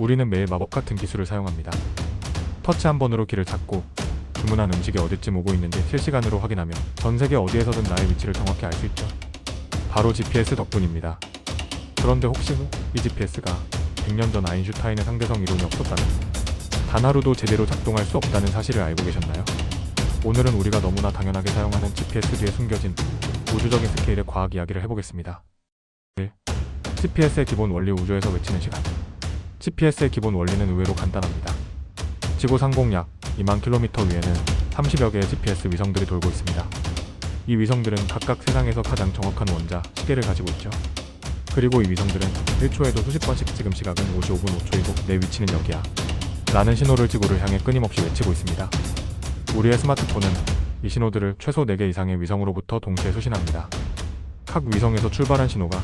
우리는 매일 마법 같은 기술을 사용합니다. 터치 한 번으로 길을 찾고 주문한 음식이 어디쯤 오고 있는지 실시간으로 확인하며 전 세계 어디에서든 나의 위치를 정확히 알 수 있죠. 바로 GPS 덕분입니다. 그런데 혹시 이 GPS가 100년 전 아인슈타인의 상대성 이론이 없었다면 단 하루도 제대로 작동할 수 없다는 사실을 알고 계셨나요? 오늘은 우리가 너무나 당연하게 사용하는 GPS 뒤에 숨겨진 우주적인 스케일의 과학 이야기를 해보겠습니다. 1. GPS의 기본 원리 우주에서 외치는 시간. GPS의 기본 원리는 의외로 간단합니다. 지구 상공 약 2만 킬로미터 위에는 30여 개의 GPS 위성들이 돌고 있습니다. 이 위성들은 각각 세상에서 가장 정확한 원자, 시계를 가지고 있죠. 그리고 이 위성들은 1초에도 수십 번씩 지금 시각은 55분 5초이고 내 위치는 여기야. 라는 신호를 지구를 향해 끊임없이 외치고 있습니다. 우리의 스마트폰은 이 신호들을 최소 4개 이상의 위성으로부터 동시에 수신합니다. 각 위성에서 출발한 신호가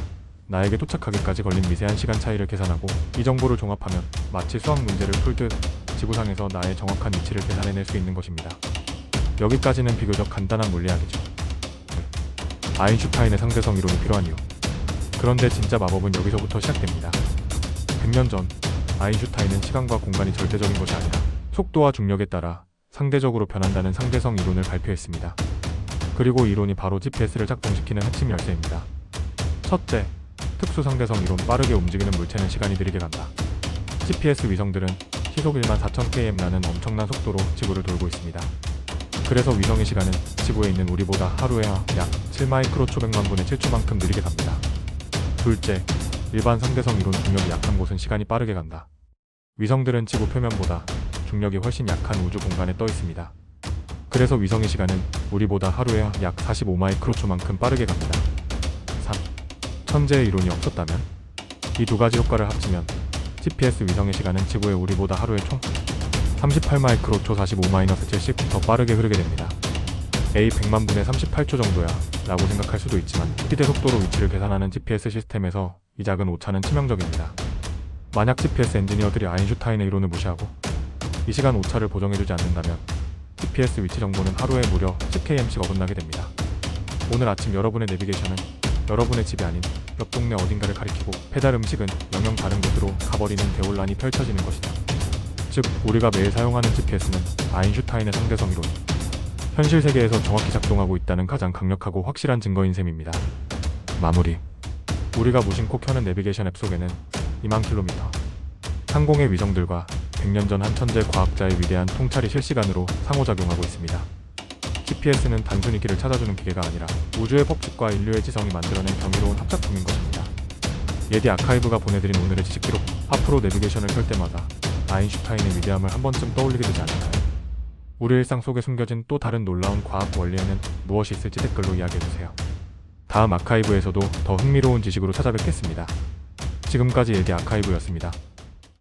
나에게 도착하기까지 걸린 미세한 시간 차이를 계산하고 이 정보를 종합하면 마치 수학 문제를 풀듯 지구상에서 나의 정확한 위치를 계산해낼 수 있는 것입니다. 여기까지는 비교적 간단한 물리학이죠. 아인슈타인의 상대성 이론이 필요한 이유. 그런데 진짜 마법은 여기서부터 시작됩니다. 100년 전 아인슈타인은 시간과 공간이 절대적인 것이 아니라 속도와 중력에 따라 상대적으로 변한다는 상대성 이론을 발표했습니다. 그리고 이론이 바로 GPS를 작동시키는 핵심 열쇠입니다. 첫째, 특수 상대성 이론 빠르게 움직이는 물체는 시간이 느리게 간다. GPS 위성들은 시속 1만 4,000km라는 엄청난 속도로 지구를 돌고 있습니다. 그래서 위성의 시간은 지구에 있는 우리보다 하루에 약 7마이크로 초백만 분의 7초만큼 느리게 갑니다. 둘째, 일반 상대성 이론 중력이 약한 곳은 시간이 빠르게 간다. 위성들은 지구 표면보다 중력이 훨씬 약한 우주 공간에 떠 있습니다. 그래서 위성의 시간은 우리보다 하루에 약 45마이크로초만큼 빠르게 갑니다. 3. 천재의 이론이 없었다면 이 두 가지 효과를 합치면 GPS 위성의 시간은 지구의 우리보다 하루에 총 38마이크로초 45-70 더 빠르게 흐르게 됩니다. A 100만 분의 38초 정도야 라고 생각할 수도 있지만 희대 속도로 위치를 계산하는 GPS 시스템에서 이 작은 오차는 치명적입니다. 만약 GPS 엔지니어들이 아인슈타인의 이론을 무시하고 이 시간 오차를 보정해주지 않는다면 GPS 위치 정보는 하루에 무려 10km씩 어긋나게 됩니다. 오늘 아침 여러분의 내비게이션은 여러분의 집이 아닌 옆 동네 어딘가를 가리키고 배달 음식은 영영 다른 곳으로 가버리는 대혼란이 펼쳐지는 것이다. 즉, 우리가 매일 사용하는 GPS는 아인슈타인의 상대성 이론, 현실 세계에서 정확히 작동하고 있다는 가장 강력하고 확실한 증거인 셈입니다. 마무리. 우리가 무심코 켜는 내비게이션 앱 속에는 2만 킬로미터, 상공의 위성들과 100년 전 한 천재 과학자의 위대한 통찰이 실시간으로 상호작용하고 있습니다. GPS는 단순히 길을 찾아주는 기계가 아니라 우주의 법칙과 인류의 지성이 만들어낸 경이로운 합작품인 것입니다. 예디 아카이브가 보내드린 오늘의 지식 기록, 앞으로 내비게이션을 켤 때마다 아인슈타인의 위대함을 한 번쯤 떠올리게 되지 않을까요? 우리 일상 속에 숨겨진 또 다른 놀라운 과학 원리에는 무엇이 있을지 댓글로 이야기해주세요. 다음 아카이브에서도 더 흥미로운 지식으로 찾아뵙겠습니다. 지금까지 예디 아카이브였습니다.